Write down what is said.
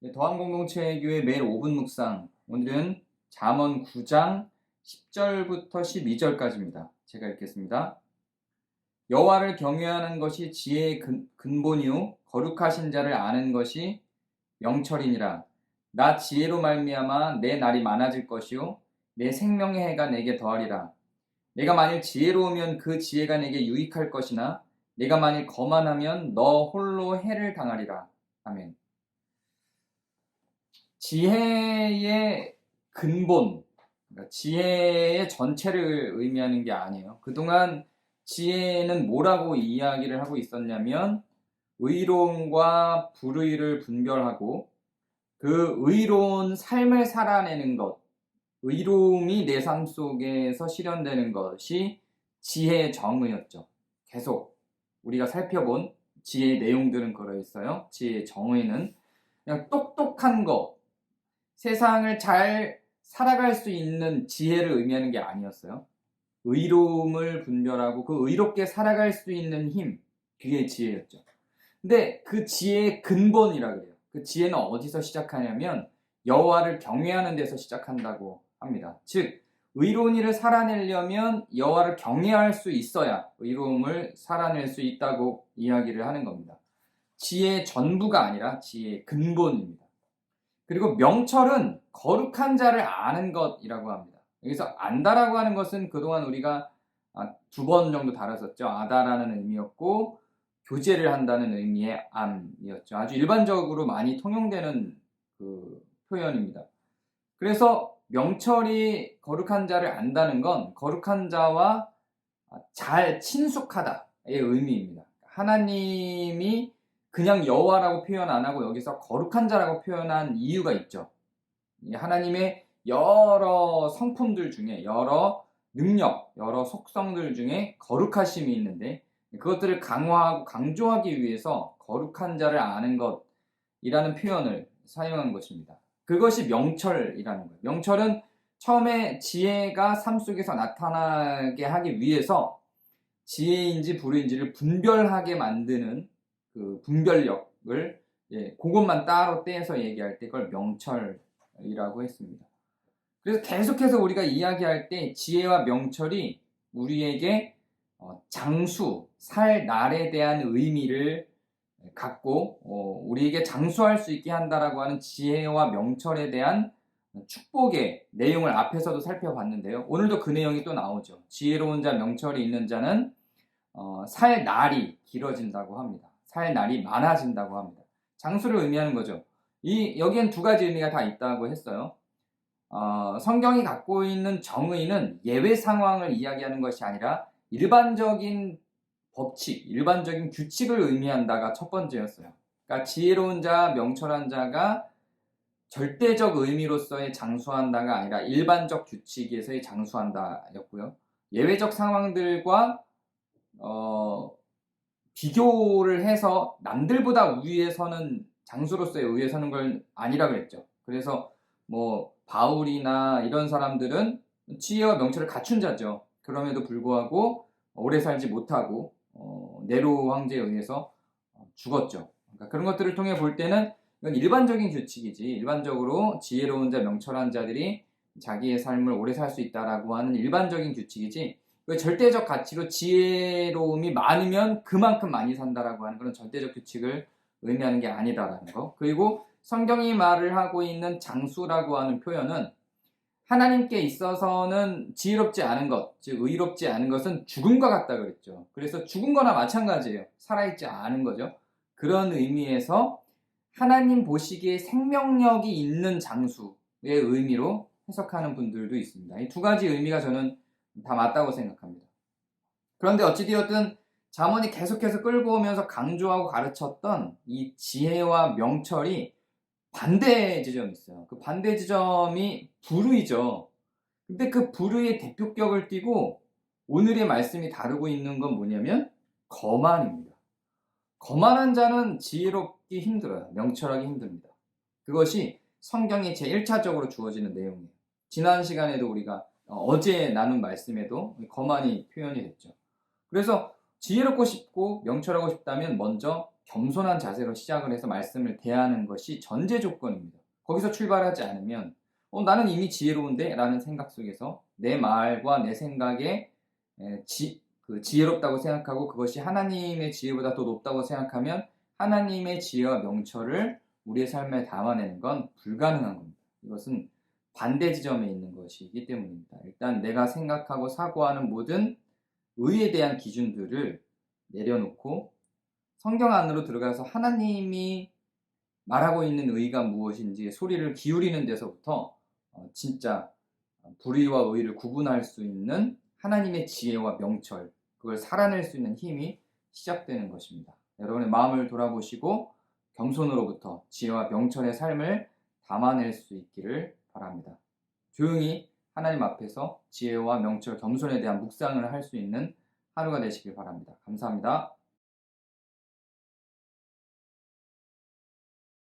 네, 더한공동체 교회 매일 5분 묵상. 오늘은 잠언 9장 10절부터 12절까지입니다. 제가 읽겠습니다. 여호와를 경외하는 것이 지혜의 근, 근본이요 거룩하신 자를 아는 것이 명철이니라. 나 지혜로 말미암아 내 날이 많아질 것이요 내 생명의 해가 내게 더하리라. 내가 만일 지혜로우면 그 지혜가 내게 유익할 것이나 내가 만일 거만하면 너 홀로 해를 당하리라. 아멘. 지혜의 근본, 그러니까 지혜의 전체를 의미하는 게 아니에요. 그동안 지혜는 뭐라고 이야기를 하고 있었냐면 의로움과 불의를 분별하고 그 의로운 삶을 살아내는 것, 의로움이 내 삶 속에서 실현되는 것이 지혜의 정의였죠. 계속 우리가 살펴본 지혜의 내용들은 걸어 있어요. 지혜의 정의는 그냥 똑똑한 거, 세상을 잘 살아갈 수 있는 지혜를 의미하는 게 아니었어요. 의로움을 분별하고 그 의롭게 살아갈 수 있는 힘, 그게 지혜였죠. 근데 그 지혜의 근본이라 그래요. 그 지혜는 어디서 시작하냐면 여호와를 경외하는 데서 시작한다고 합니다. 즉 의로운 일을 살아내려면 여호와를 경외할 수 있어야 의로움을 살아낼 수 있다고 이야기를 하는 겁니다. 지혜의 전부가 아니라 지혜의 근본입니다. 그리고 명철은 거룩한 자를 아는 것이라고 합니다. 여기서 안다라고 하는 것은 그동안 우리가 아, 두번 정도 다뤘었죠. 아다라는 의미였고 교제를 한다는 의미의 암이었죠. 아주 일반적으로 많이 통용되는 그 표현입니다. 그래서 명철이 거룩한 자를 안다는 건 거룩한 자와 잘 친숙하다의 의미입니다. 하나님이 그냥 여호와라고 표현 안 하고 여기서 거룩한 자라고 표현한 이유가 있죠. 하나님의 여러 성품들 중에 여러 능력, 여러 속성들 중에 거룩하심이 있는데 그것들을 강화하고 강조하기 위해서 거룩한 자를 아는 것이라는 표현을 사용한 것입니다. 그것이 명철이라는 거예요. 명철은 처음에 지혜가 삶 속에서 나타나게 하기 위해서 지혜인지 불의인지를 분별하게 만드는 그 분별력을 예, 그것만 따로 떼서 얘기할 때 그걸 명철이라고 했습니다. 그래서 계속해서 우리가 이야기할 때 지혜와 명철이 우리에게 어, 장수, 살 날에 대한 의미를 갖고 어, 우리에게 장수할 수 있게 한다라고 하는 지혜와 명철에 대한 축복의 내용을 앞에서도 살펴봤는데요. 오늘도 그 내용이 또 나오죠. 지혜로운 자, 명철이 있는 자는 어, 살 날이 길어진다고 합니다. 살 날이 많아진다고 합니다. 장수를 의미하는 거죠. 이 여기엔 두 가지 의미가 다 있다고 했어요. 어, 성경이 갖고 있는 정의는 예외 상황을 이야기하는 것이 아니라 일반적인 법칙, 일반적인 규칙을 의미한다가 첫 번째였어요. 그러니까 지혜로운 자, 명철한 자가 절대적 의미로서의 장수한다가 아니라 일반적 규칙에서의 장수한다였고요. 예외적 상황들과 어, 비교를 해서 남들보다 위에 서는 장수로서의 위에 서는 걸 아니라 그랬죠. 그래서 뭐 바울이나 이런 사람들은 지혜와 명철을 갖춘 자죠. 그럼에도 불구하고 오래 살지 못하고 어, 네로 황제에 의해서 죽었죠. 그러니까 그런 것들을 통해 볼 때는 이건 일반적인 규칙이지 일반적으로 지혜로운 자, 명철한 자들이 자기의 삶을 오래 살 수 있다라고 하는 일반적인 규칙이지 그 절대적 가치로 지혜로움이 많으면 그만큼 많이 산다라고 하는 그런 절대적 규칙을 의미하는 게 아니다라는 거. 그리고 성경이 말을 하고 있는 장수라고 하는 표현은 하나님께 있어서는 지혜롭지 않은 것, 즉 의롭지 않은 것은 죽음과 같다 그랬죠. 그래서 죽은 거나 마찬가지예요. 살아있지 않은 거죠. 그런 의미에서 하나님 보시기에 생명력이 있는 장수의 의미로 해석하는 분들도 있습니다. 이 두 가지 의미가 저는 다 맞다고 생각합니다. 그런데 어찌되었든 자문이 계속해서 끌고 오면서 강조하고 가르쳤던 이 지혜와 명철이 반대 지점이 있어요. 그 반대 지점이 불의죠. 근데 그 불의의 대표격을 띠고 오늘의 말씀이 다루고 있는 건 뭐냐면 거만입니다. 거만한 자는 지혜롭기 힘들어요. 명철하기 힘듭니다. 그것이 성경에 제1차적으로 주어지는 내용이에요. 지난 시간에도 우리가 어제 나눈 말씀에도 거만이 표현이 됐죠. 그래서 지혜롭고 싶고 명철하고 싶다면 먼저 겸손한 자세로 시작을 해서 말씀을 대하는 것이 전제 조건입니다. 거기서 출발하지 않으면 어, 나는 이미 지혜로운데? 라는 생각 속에서 내 말과 내 생각에 에, 지, 그 지혜롭다고 생각하고 그것이 하나님의 지혜보다 더 높다고 생각하면 하나님의 지혜와 명철을 우리의 삶에 담아내는 건 불가능한 겁니다. 이것은 반대 지점에 있는 것이기 때문입니다. 일단 내가 생각하고 사고하는 모든 의에 대한 기준들을 내려놓고 성경 안으로 들어가서 하나님이 말하고 있는 의가 무엇인지 소리를 기울이는 데서부터 어, 진짜 불의와 의를 구분할 수 있는 하나님의 지혜와 명철, 그걸 살아낼 수 있는 힘이 시작되는 것입니다. 여러분의 마음을 돌아보시고 겸손으로부터 지혜와 명철의 삶을 담아낼 수 있기를 바랍니다. 조용히 하나님 앞에서 지혜와 명철, 겸손에 대한 묵상을 할 수 있는 하루가 되시길 바랍니다. 감사합니다.